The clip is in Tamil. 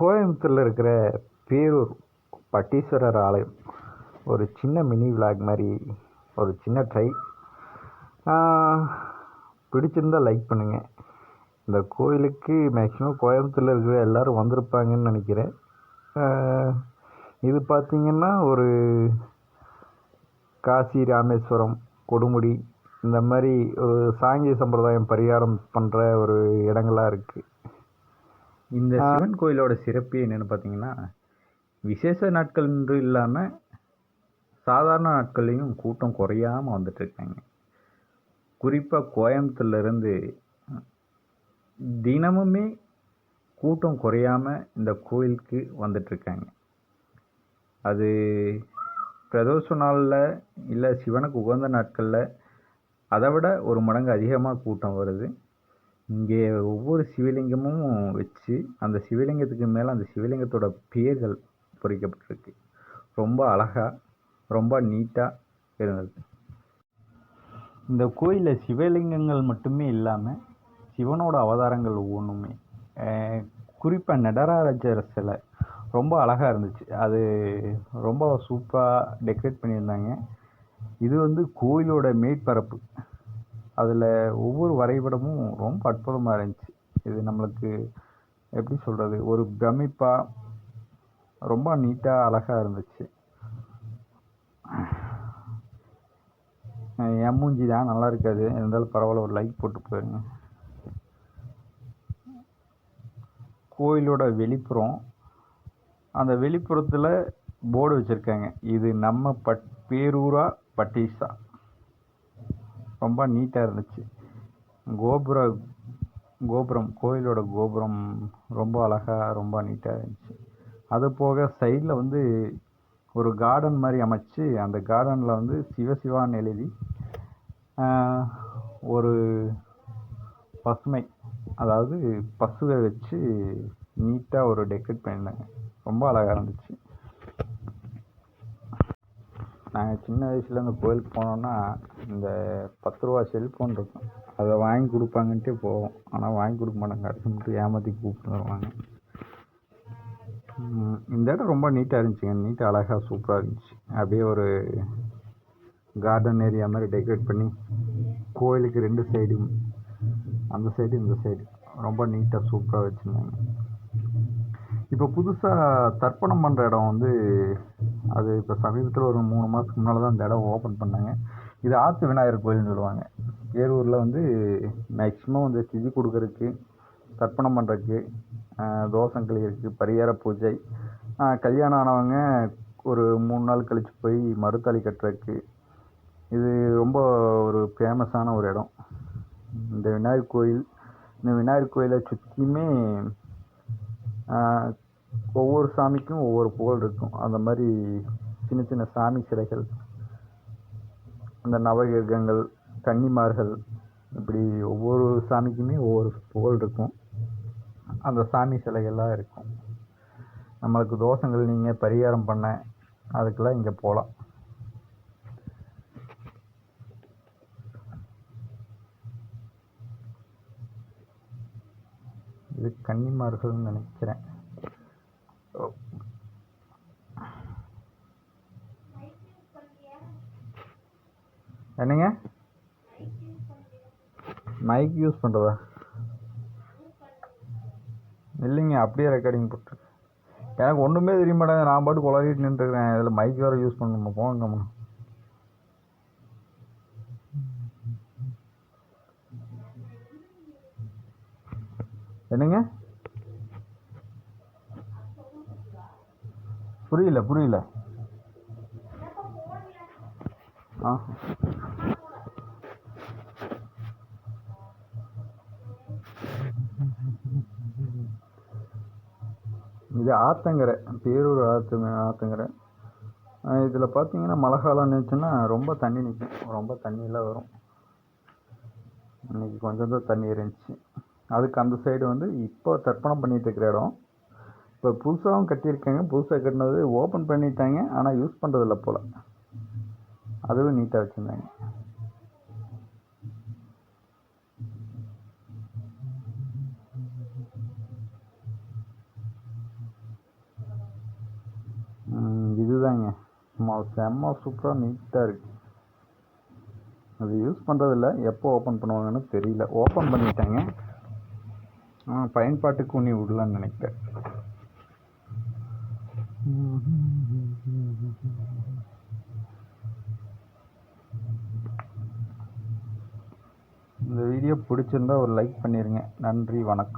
கோயம்புத்தூரில் இருக்கிற பேரூர் பட்டீஸ்வரர் ஆலயம். ஒரு சின்ன மினி விளாக் மாதிரி ஒரு சின்ன ட்ரை பிடிச்சிருந்தால் லைக் பண்ணுங்கள் இந்த கோயிலுக்கு மேக்ஸிமம் கோயம்புத்தூரில் இருக்கிற எல்லோரும் வந்திருப்பாங்கன்னு நினைக்கிறேன். இது பார்த்திங்கன்னா ஒரு காசி ராமேஸ்வரம் கொடுமுடி இந்த மாதிரி ஒரு சாங்கிய சம்பிரதாயம் பரிகாரம் பண்ணுற ஒரு இடங்களாக இருக்குது இந்த சிவன் கோயிலோட சிறப்பு என்னென்னு பார்த்தீங்கன்னா விசேஷ நாட்கள் என்று இல்லாமல் சாதாரண நாட்கள்லேயும் கூட்டம் குறையாமல் வந்துட்டுருக்காங்க குறிப்பாக கோயம்புத்தூர்லேருந்து தினமுமே கூட்டம் குறையாமல் இந்த கோயிலுக்கு வந்துட்டுருக்காங்க அது பிரதோஷ நாளில் இல்லை சிவனுக்கு உகந்த நாட்களில் அதை விட ஒரு மடங்கு அதிகமாக கூட்டம் வருது. இங்கே ஒவ்வொரு சிவலிங்கமும் வச்சு அந்த சிவலிங்கத்துக்கு மேலே அந்த சிவலிங்கத்தோட பேர்கள் பொறிக்கப்பட்டிருக்கு. ரொம்ப அழகாக ரொம்ப நீட்டாக இருந்தது. இந்த கோயிலில் சிவலிங்கங்கள் மட்டுமே இல்லாமல் சிவனோட அவதாரங்கள் ஒவ்வொன்றுமே. குறிப்பாக நடராஜர் சிலை ரொம்ப அழகாக இருந்துச்சு. அது ரொம்ப சூப்பராக டெக்கரேட் பண்ணியிருந்தாங்க. இது வந்து கோயிலோட மேற்பரப்பு. அதில் ஒவ்வொரு வரைபடமும் ரொம்ப அற்புதமாக இருந்துச்சு. இது நம்மளுக்கு எப்படி சொல்கிறது ஒரு பிரமிப்பாக ரொம்ப நீட்டாக அழகாக இருந்துச்சு. என் மூஞ்சி தான் நல்லா இருக்காது. இருந்தாலும் பரவாயில்ல ஒரு லைக் போட்டு போயிருங்க கோயிலோட வெளிப்புறம் அந்த வெளிப்புறத்தில் போர்டு வச்சுருக்காங்க. இது நம்ம பட் பேரூரா பட்டீஸா ரொம்ப நீட்டாக இருந்துச்சு. கோபுர கோபுரம் கோயிலோட கோபுரம் ரொம்ப அழகாக ரொம்ப நீட்டாக இருந்துச்சு. அது போக சைடில் வந்து ஒரு கார்டன் மாதிரி அமைச்சு அந்த கார்டனில் வந்து சிவசிவான்னு எழுதி ஒரு பசுமை அதாவது பசுவை வச்சு நீட்டாக ஒரு டெக்கரேட் பண்ணியிருந்தாங்க ரொம்ப அழகாக இருந்துச்சு. நாங்கள் சின்ன வயசில் அந்த கோயிலுக்கு போனோன்னா இந்த பத்து ரூபா செல்ஃபோன் இருக்கும். அதை வாங்கி கொடுப்பாங்கன்ட்டே போவோம். ஆனால் வாங்கி கொடுக்க மாட்டாங்க. கடைசி மட்டும் ஏமாற்றி கூப்பிட்டு வருவாங்க இந்த இடம் ரொம்ப நீட்டாக இருந்துச்சுங்க. நீட்டாக அழகாக சூப்பராக இருந்துச்சு. அப்படியே ஒரு கார்டன் ஏரியா மாதிரி டெக்கரேட் பண்ணி கோயிலுக்கு ரெண்டு சைடும் அந்த சைடு இந்த சைடு ரொம்ப நீட்டாக சூப்பராக வச்சுருந்தாங்க. இப்போ புதுசாக தர்ப்பணம் பண்ணுற இடம் வந்து அது இப்போ சமீபத்தில் ஒரு மூணு மாதத்துக்கு முன்னால் தான் அந்த இடம் ஓப்பன் பண்ணாங்க. இது ஆற்று விநாயகர் கோயில்னு சொல்லுவாங்க. ஏரூரில் வந்து மேக்ஸிமம் வந்து திதி கொடுக்கறதுக்கு தர்ப்பணம் பண்ணுறதுக்கு தோசம் கழிகிறதுக்கு பரிகார பூஜை கல்யாணம் ஆனவங்க ஒரு மூணு நாள் கழித்து போய் மறுத்தாளி கட்டுறதுக்கு. இது ரொம்ப ஒரு ஃபேமஸான ஒரு இடம். இந்த விநாயகர் கோயில் இந்த விநாயகர் கோயிலை சுற்றியுமே ஒவ்வொரு சாமிக்கும் ஒவ்வொரு புகழ் இருக்கும். அந்த மாதிரி சின்ன சின்ன சாமி சிலைகள் அந்த நவகிரகங்கள் கன்னிமார்கள் இப்படி ஒவ்வொரு சாமிக்குமே ஒவ்வொரு புகழ் இருக்கும். அந்த சாமி சிலைகள்லாம் இருக்கும். நம்மளுக்கு தோஷங்கள் நீங்கள் பரிகாரம் பண்ண அதுக்கெல்லாம் இங்கே போகலாம் இது கன்னிமார்கள்னு நினைக்கிறேன். என்னங்க? மைக் யூஸ் பண்ணுறதா இல்லைங்க அப்படியே ரெக்கார்டிங் போட்டு. எனக்கு ஒன்றுமே தெரிய மாட்டேங்குது. நான் பாட்டு குளறிட்டு நின்றுருக்கிறேன். இதில் மைக் வேறு யூஸ் பண்ணணுமா? போங்கம்மா. என்னங்க? புரியல புரியல. ஆ. இது ஆத்தங்கரை பேரூர் ஆற்று ஆத்தங்கரை. இதில் பார்த்தீங்கன்னா மழை காலம் நினச்சுன்னா ரொம்ப தண்ணி நிற்கும் ரொம்ப தண்ணியெலாம் வரும். இன்றைக்கி கொஞ்சம் தான் தண்ணி இருந்துச்சு. அதுக்கு அந்த சைடு வந்து இப்போ தர்ப்பணம் பண்ணிகிட்டு இருக்கிற இடம். இப்போ புதுசாகவும் கட்டியிருக்காங்க. புதுசாக கட்டினது ஓப்பன் பண்ணிட்டாங்க. ஆனால் யூஸ் பண்ணுறதில்ல போல். அதுவும் நீட்டாக வச்சுருந்தாங்க. செம்ம சூப்பராக நீட்டாக இருக்குது அது யூஸ் பண்ணுறதில்ல எப்போ ஓப்பன் பண்ணுவாங்கன்னு தெரியல. ஓப்பன் பண்ணிட்டாங்க. ஆ பயன்பாட்டுக்கு உனி விடலான்னு நினைக்கிறேன். இந்த வீடியோ பிடிச்சிருந்தா ஒரு லைக் பண்ணிடுங்க நன்றி வணக்கம்.